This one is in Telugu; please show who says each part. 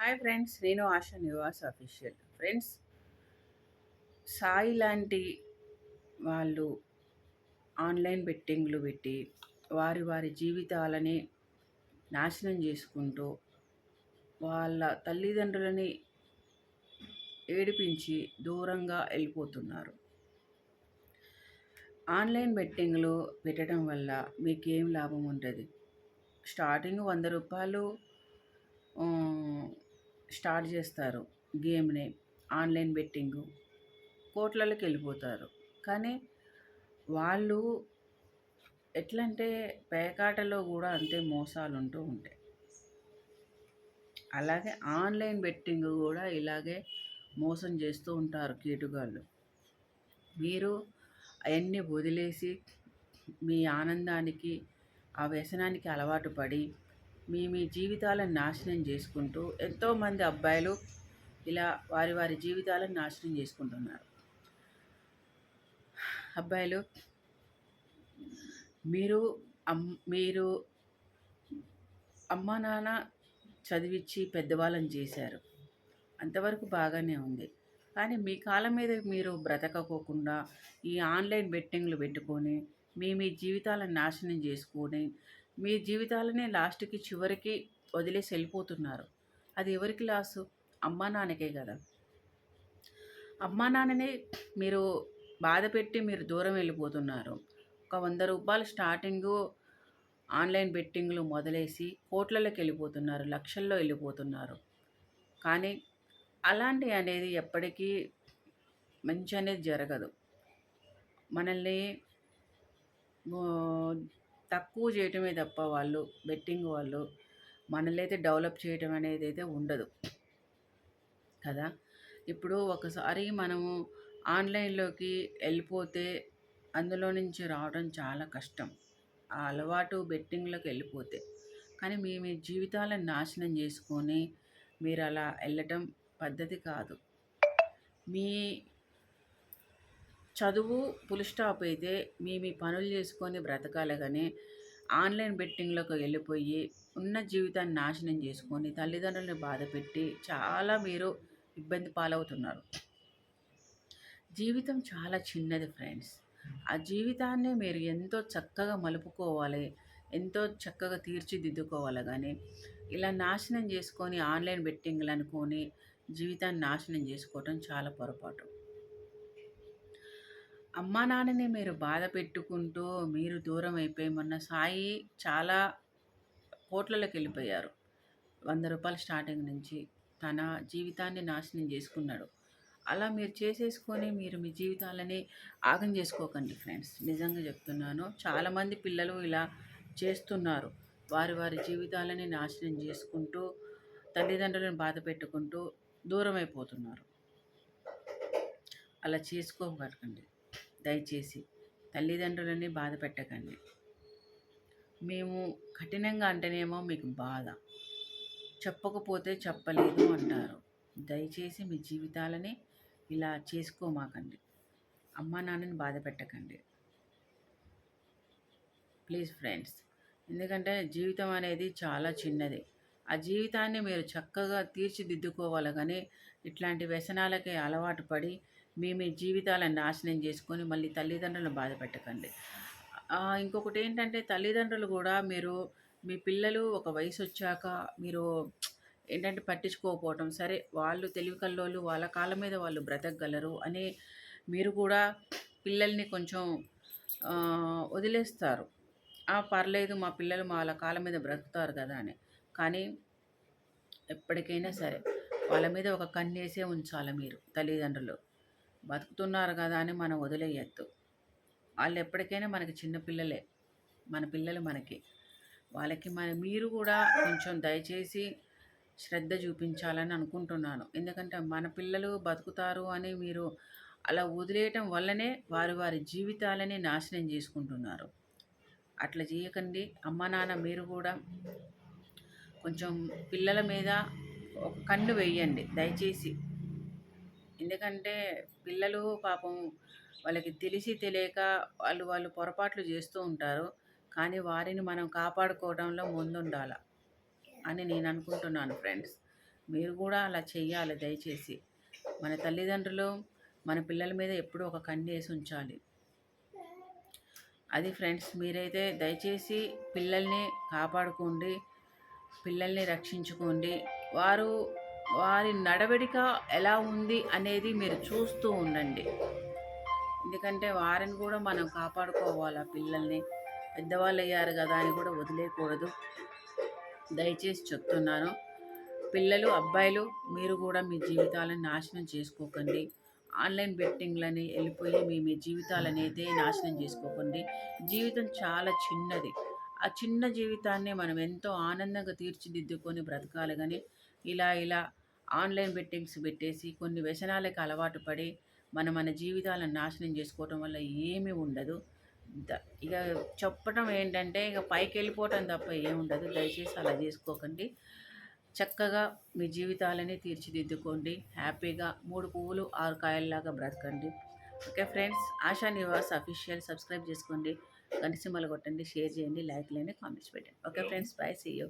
Speaker 1: హాయ్ ఫ్రెండ్స్ నేను ఆశా నివాస్ అఫీషియల్. ఫ్రెండ్స్ సాయి లాంటి వాళ్ళు ఆన్లైన్ బెట్టింగ్లు పెట్టి వారి వారి జీవితాలని నాశనం చేసుకుంటూ వాళ్ళ తల్లిదండ్రులని ఏడిపించి దూరంగా వెళ్ళిపోతున్నారు. ఆన్లైన్ బెట్టింగ్లు పెట్టడం వల్ల మీకేం లాభం ఉంటుంది? స్టార్టింగ్ వంద రూపాయలు స్టార్ట్ చేస్తారు గేమ్ని ఆన్లైన్ బెట్టింగ్ కోట్లలోకి వెళ్ళిపోతారు. కానీ వాళ్ళు ఎట్లంటే పేకాటలో కూడా అంతే మోసాలు ఉంటూ ఉంటాయి. అలాగే ఆన్లైన్ బెట్టింగ్ కూడా ఇలాగే మోసం చేస్తూ ఉంటారు కీటుగాళ్ళు. మీరు అవన్నీ వదిలేసి మీ ఆనందానికి ఆ వ్యసనానికి అలవాటు పడి మీ మీ జీవితాలను నాశనం చేసుకుంటూ ఎంతోమంది అబ్బాయిలు ఇలా వారి వారి జీవితాలను నాశనం చేసుకుంటున్నారు. అబ్బాయిలు మీరు అమ్ మీరు అమ్మా నాన్న చదివించి పెద్దవాళ్ళని చేశారు. అంతవరకు బాగానే ఉంది. కానీ మీ కాలం మీద మీరు బ్రతకపోకుండా ఈ ఆన్లైన్ బెట్టింగ్లు పెట్టుకొని మీ మీ జీవితాలను నాశనం చేసుకొని మీ జీవితాలనే లాస్ట్కి చివరికి వదిలేసి వెళ్ళిపోతున్నారు. అది ఎవరికి లాసు? అమ్మా నాన్నకే కదా. అమ్మా నాన్ననే మీరు బాధ పెట్టి మీరు దూరం వెళ్ళిపోతున్నారు. ఒక వంద రూపాయలు స్టార్టింగు ఆన్లైన్ బెట్టింగ్లు మొదలేసి కోట్లలోకి వెళ్ళిపోతున్నారు లక్షల్లో వెళ్ళిపోతున్నారు. కానీ అలాంటి అనేది ఎప్పటికీ మంచి అనేది జరగదు. మనల్ని తక్కువ చేయటమే తప్ప వాళ్ళు బెట్టింగ్ వాళ్ళు మనల్ని అయితే డెవలప్ చేయటం అనేది అయితే ఉండదు. కదా? ఇప్పుడు ఒకసారి మనము ఆన్లైన్లోకి వెళ్ళిపోతే అందులో నుంచి రావడం చాలా కష్టం. ఆ అలవాటు బెట్టింగ్లోకి వెళ్ళిపోతే. కానీ మీ మీ జీవితాలను నాశనం చేసుకొని మీరు అలా వెళ్ళటం పద్ధతి కాదు. మీ చదువు ఫుల్ స్టాప్ అయితే మీ మీ పనులు చేసుకొని బ్రతకాలగానే ఆన్లైన్ బెట్టింగ్లోకి వెళ్ళిపోయి ఉన్న జీవితాన్ని నాశనం చేసుకొని తల్లిదండ్రులని బాధ పెట్టి చాలా మీరు ఇబ్బంది పాలవుతున్నారు. జీవితం చాలా చిన్నది ఫ్రెండ్స్ ఆ జీవితాన్ని మీరు ఎంతో చక్కగా మలుపుకోవాలి ఎంతో చక్కగా తీర్చిదిద్దుకోవాలి కానీ ఇలా నాశనం చేసుకొని ఆన్లైన్ బెట్టింగ్లు అనుకొని జీవితాన్ని నాశనం చేసుకోవటం చాలా పొరపాటు. అమ్మా నాన్నని మీరు బాధ పెట్టుకుంటూ మీరు దూరం అయిపోయి మొన్న సాయి చాలా కోట్లలోకి వెళ్ళిపోయారు. వంద రూపాయల స్టార్టింగ్ నుంచి తన జీవితాన్ని నాశనం చేసుకున్నాడు. అలా మీరు చేసేసుకొని మీరు మీ జీవితాలని ఆగం చేసుకోకండి ఫ్రెండ్స్. నిజంగా చెప్తున్నాను చాలామంది పిల్లలు ఇలా చేస్తున్నారు. వారి వారి జీవితాలని నాశనం చేసుకుంటూ తల్లిదండ్రులను బాధ పెట్టుకుంటూ దూరం అయిపోతున్నారు. అలా చేసుకోకండి దయచేసి తల్లిదండ్రులని బాధ పెట్టకండి. మేము కఠినంగా అంటేనేమో మీకు బాధ. చెప్పకపోతే చెప్పలేదు అంటారు. దయచేసి మీ జీవితాలని ఇలా చేసుకోమాకండి. అమ్మా నాన్నని బాధ పెట్టకండి. ప్లీజ్ ఫ్రెండ్స్ ఎందుకంటే జీవితం అనేది చాలా చిన్నది. ఆ జీవితాన్ని మీరు చక్కగా తీర్చిదిద్దుకోవాలి కానీ ఇట్లాంటి వ్యసనాలకి అలవాటు పడి మీ మీ జీవితాలను నాశనం చేసుకొని మళ్ళీ తల్లిదండ్రులను బాధ పెట్టకండి. ఇంకొకటి ఏంటంటే తల్లిదండ్రులు కూడా మీరు మీ పిల్లలు ఒక వయసు వచ్చాక మీరు ఏంటంటే పట్టించుకోకపోవటం సరే వాళ్ళు తెలివి కల్లోళ్ళు వాళ్ళ కాళ్ళ మీద వాళ్ళు బ్రతకగలరు అని మీరు కూడా పిల్లల్ని కొంచెం వదిలేస్తారు. పర్లేదు మా పిల్లలు వాళ్ళ కాళ్ళ మీద బ్రతుకుతారు కదా అని. కానీ ఎప్పటికైనా సరే వాళ్ళ మీద ఒక కన్నేసే ఉంచాలి మీరు తల్లిదండ్రులు. బతుకుతున్నారు కదా అని మనం వదిలేయద్దు. వాళ్ళు ఎప్పటికైనా మనకి చిన్నపిల్లలే మన పిల్లలు మనకి. వాళ్ళకి మన మీరు కూడా కొంచెం దయచేసి శ్రద్ధ చూపించాలని అనుకుంటున్నాను. ఎందుకంటే మన పిల్లలు బతుకుతారు అని మీరు అలా వదిలేయటం వల్లనే వారి వారి జీవితాలని నాశనం చేసుకుంటున్నారు. అట్లా చేయకండి. అమ్మ నాన్న మీరు కూడా కొంచెం పిల్లల మీద ఒక కన్ను వేయండి. దయచేసి ఎందుకంటే పిల్లలు పాపం వాళ్ళకి తెలిసి తెలియక వాళ్ళు వాళ్ళు పొరపాట్లు చేస్తూ ఉంటారు. కానీ వారిని మనం కాపాడుకోవడంలో ముందుండాల అని నేను అనుకుంటున్నాను ఫ్రెండ్స్. మీరు కూడా అలా చెయ్యాలి దయచేసి. మన తల్లిదండ్రులు మన పిల్లల మీద ఎప్పుడూ ఒక కన్ను వేసి ఉంచాలి. అది ఫ్రెండ్స్ మీరైతే దయచేసి పిల్లల్ని కాపాడుకోండి పిల్లల్ని రక్షించుకోండి. వారు వారి నడవడిక ఎలా ఉంది అనేది మీరు చూస్తూ ఉండండి. ఎందుకంటే వారిని కూడా మనం కాపాడుకోవాలి ఆ పిల్లల్ని. పెద్దవాళ్ళు అయ్యారు కదా అని కూడా వదిలేయకూడదు దయచేసి చెప్తున్నాను. పిల్లలు అబ్బాయిలు మీరు కూడా మీ జీవితాలను నాశనం చేసుకోకండి. ఆన్లైన్ బెట్టింగ్లని వెళ్ళిపోయి మీ మీ జీవితాలను అయితే నాశనం చేసుకోకండి. జీవితం చాలా చిన్నది. ఆ చిన్న జీవితాన్ని మనం ఎంతో ఆనందంగా తీర్చిదిద్దుకొని బ్రతకాలి కానీ ఇలా ఇలా ఆన్లైన్ బెట్టింగ్స్ పెట్టేసి కొన్ని వ్యసనాలకు అలవాటు పడి మన మన జీవితాలను నాశనం చేసుకోవటం వల్ల ఏమీ ఉండదు. ఇక చెప్పటం ఏంటంటే ఇక పైకి వెళ్ళిపోవటం తప్ప ఏముండదు దయచేసి అలా చేసుకోకండి. చక్కగా మీ జీవితాలని తీర్చిదిద్దుకోండి. హ్యాపీగా మూడు పువ్వులు ఆరు కాయల్లాగా బ్రతకండి. Okay friends Asha Nivas official subscribe చేసుకోండి. గంట కొట్టండి షేర్ చేయండి లైక్ కామెంట్స్ పెట్టండి. Okay friends bye see you.